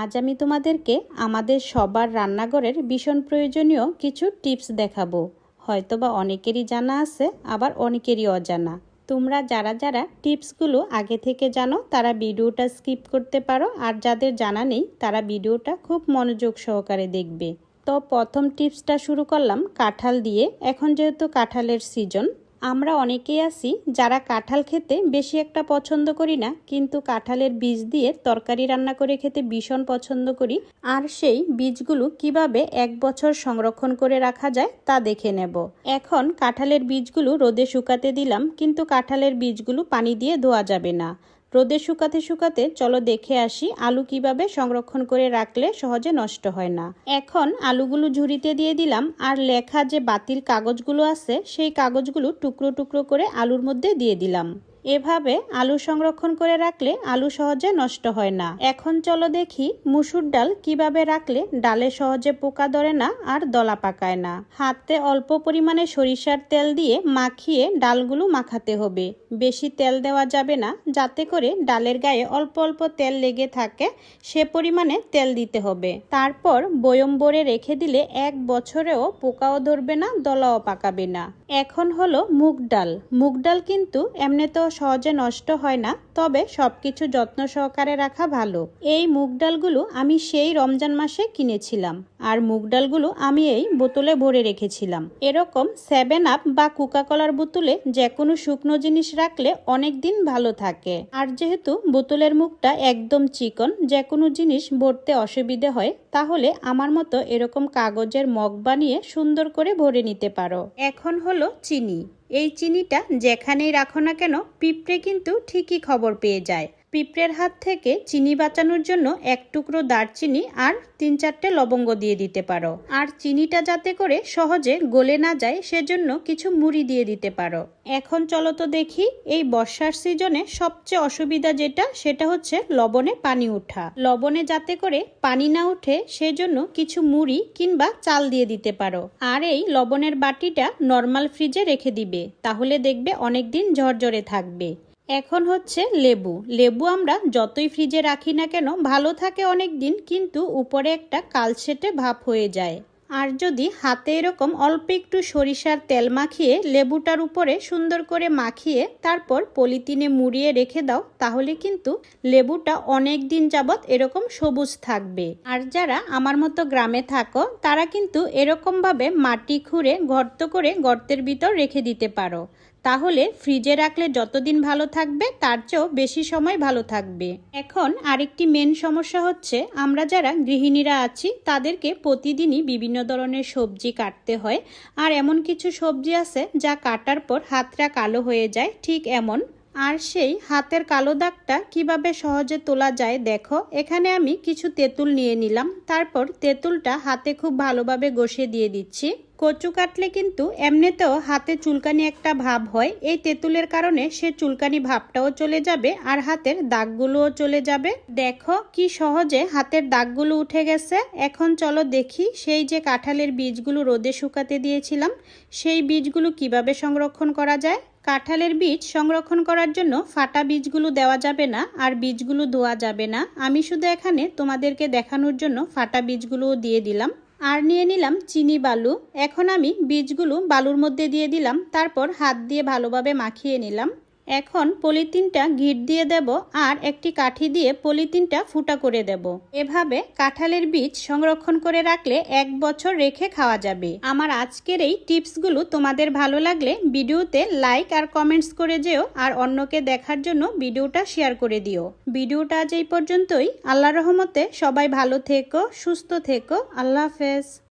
আজ আমি তোমাদেরকে আমাদের সবার রান্নাঘরের ভীষণ প্রয়োজনীয় কিছু টিপস দেখাবো। হয়তোবা অনেকেরই জানা আছে, আবার অনেকেরই অজানা। তোমরা যারা যারা টিপসগুলো আগে থেকে জানো, তারা ভিডিওটা স্কিপ করতে পারো, আর যাদের জানা নেই, তারা ভিডিওটা খুব মনোযোগ সহকারে দেখবে। তো প্রথম টিপসটা শুরু করলাম কাঁঠাল দিয়ে। এখন যেহেতু কাঁঠালের সিজন আমরা অনেকেই আছি যারা কাঁঠাল খেতে বেশি একটা পছন্দ করি না, কিন্তু কাঁঠালের বীজ দিয়ে তরকারি রান্না করে খেতে ভীষণ পছন্দ করি। আর সেই বীজগুলো কীভাবে এক বছর সংরক্ষণ করে রাখা যায় তা দেখে নেব। এখন কাঁঠালের বীজগুলো রোদে শুকাতে দিলাম, কিন্তু কাঁঠালের বীজগুলো পানি দিয়ে ধোয়া যাবে না। রোদে শুকাতে শুকাতে চলো দেখে আসি আলু কীভাবে সংরক্ষণ করে রাখলে সহজে নষ্ট হয় না। এখন আলুগুলো ঝুড়িতে দিয়ে দিলাম আর লেখা যে বাতিল কাগজগুলো আছে, সেই কাগজগুলো টুকরো টুকরো করে আলুর মধ্যে দিয়ে দিলাম। এভাবে আলু সংরক্ষণ করে রাখলে আলু সহজে নষ্ট হয় না। এখন চলো দেখি মুসুর ডাল কীভাবে রাখলে ডালে সহজে পোকা ধরে না আর দলা পাকায় না। হাতে অল্প পরিমাণে সরিষার তেল দিয়ে মাখিয়ে ডালগুলো মাখাতে হবে। বেশি তেল দেওয়া যাবে না, যাতে করে ডালের গায়ে অল্প অল্প তেল লেগে থাকে, সে পরিমাণে তেল দিতে হবে। তারপর বয়ম ভরে রেখে দিলে এক বছরেও পোকাও ধরবে না, দলাও পাকাবে না। এখন হলো মুগ ডাল। মুগ ডাল কিন্তু এমনিতেও সহজে নষ্ট হয় না, তবে সবকিছু যত্ন সহকারে রাখা ভালো। এই মুগ ডালগুলো আমি সেই রমজান মাসে কিনেছিলাম, আর মুগ ডালগুলো আমি এই বোতলে ভরে রেখেছিলাম। এরকম সেভেন আপ বা কোকাকলার বোতলে যে কোনো শুকনো জিনিস রাখলে অনেক দিন ভালো থাকে। আর যেহেতু বোতলের মুখটা একদম চিকন যে কোনো জিনিস ভরতে অসুবিধে হয়, তাহলে আমার মতো এরকম কাগজের মগ বানিয়ে সুন্দর করে ভরে নিতে পারো। এখন হলো চিনি। এই চিনিটা যেখানেই রাখো না কেন পিঁপড়ে কিন্তু ঠিকই খবর পেয়ে যায়। পিঁপড়ের হাত থেকে চিনি বাঁচানোর জন্য এক টুকরো দারচিনি আর তিন চারটে লবঙ্গ দিয়ে দিতে পারো। আর চিনিটা যাতে করে সহজে গলে না যায়, সেজন্য কিছু মুড়ি দিয়ে দিতে পারো। এখন চলো তো দেখি এই বর্ষার সিজনে সবচেয়ে অসুবিধা যেটা, সেটা হচ্ছে লবণে পানি ওঠা লবণে যাতে করে পানি না উঠে, সেজন্য কিছু মুড়ি কিংবা চাল দিয়ে দিতে পারো। আর এই লবণের বাটিটা নর্মাল ফ্রিজে রেখে দিবে, তাহলে দেখবে অনেকদিন ঝরঝরে থাকবে। এখন হচ্ছে লেবু। লেবু আমরা যতই ফ্রিজে রাখি না কেন, ভালো থাকে অনেক দিন কিন্তু উপরে একটা কালছেটে ভাপ হয়ে যায়। আর যদি হাতে এরকম অল্প একটু সরিষার তেল মাখিয়ে লেবুটার উপরে সুন্দর করে মাখিয়ে তারপর পলিথিনে মুড়িয়ে রেখে দাও, তাহলে কিন্তু লেবুটা অনেক দিন যাবৎ এরকম সবুজ থাকবে। আর যারা আমার মতো গ্রামে থাকো, তারা কিন্তু এরকমভাবে মাটি খুঁড়ে গর্ত করে গর্তের ভিতর রেখে দিতে পারো। তাহলে ফ্রিজে রাখলে যতদিন ভালো থাকবে, তার চেয়েও বেশি সময় ভালো থাকবে। এখন আরেকটি মেন সমস্যা হচ্ছে, আমরা যারা গৃহিণীরা আছি, তাদেরকে প্রতিদিনই বিভিন্ন ধরনের সবজি কাটতে হয়। আর এমন কিছু সবজি আছে, যা কাটার পর হাতটা কালো হয়ে যায়, ঠিক এমন আর সেই হাতের কালো দাগটা কীভাবে সহজে তোলা যায় দেখো। এখানে আমি কিছু তেঁতুল নিয়ে নিলাম। তারপর তেঁতুলটা হাতে খুব ভালোভাবে ঘষে দিয়ে দিচ্ছি। কচু কাটলে কিন্তু এমনিতেও হাতে চুলকানি একটা ভাব হয়। এই তেঁতুলের কারণে সে চুলকানি ভাবটাও চলে যাবে আর হাতের দাগগুলোও চলে যাবে। দেখো কি সহজে হাতের দাগগুলো উঠে গেছে। এখন চলো দেখি সেই যে কাঁঠালের বীজগুলো রোদে শুকাতে দিয়েছিলাম, সেই বীজগুলো কীভাবে সংরক্ষণ করা যায়। কাঁঠালের বীজ সংরক্ষণ করার জন্য ফাটা বীজগুলো দেওয়া যাবে না আর বীজগুলো ধোয়া যাবে না। আমি শুধু এখানে তোমাদেরকে দেখানোর জন্য ফাটা বীজগুলোও দিয়ে দিলাম। আর নিয়ে নিলাম চিনি বালু। এখন আমি বীজগুলো বালুর মধ্যে দিয়ে দিলাম। তারপর হাত দিয়ে ভালোভাবে মাখিয়ে নিলাম। এখন পলিথিনটা ঘিট দিয়ে দেব আর একটি কাঠি দিয়ে পলিথিনটা ফুটা করে দেব। এভাবে কাঁঠালের বীজ সংরক্ষণ করে রাখলে এক বছর রেখে খাওয়া যাবে। আমার আজকের এই টিপসগুলো তোমাদের ভালো লাগলে ভিডিওতে লাইক আর কমেন্টস করে যেও আর অন্যকে দেখার জন্য ভিডিওটা শেয়ার করে দিও। ভিডিওটা আজ এই পর্যন্তই। আল্লাহ রহমতে সবাই ভালো থেকো, সুস্থ থেকো। আল্লাহ হাফেজ।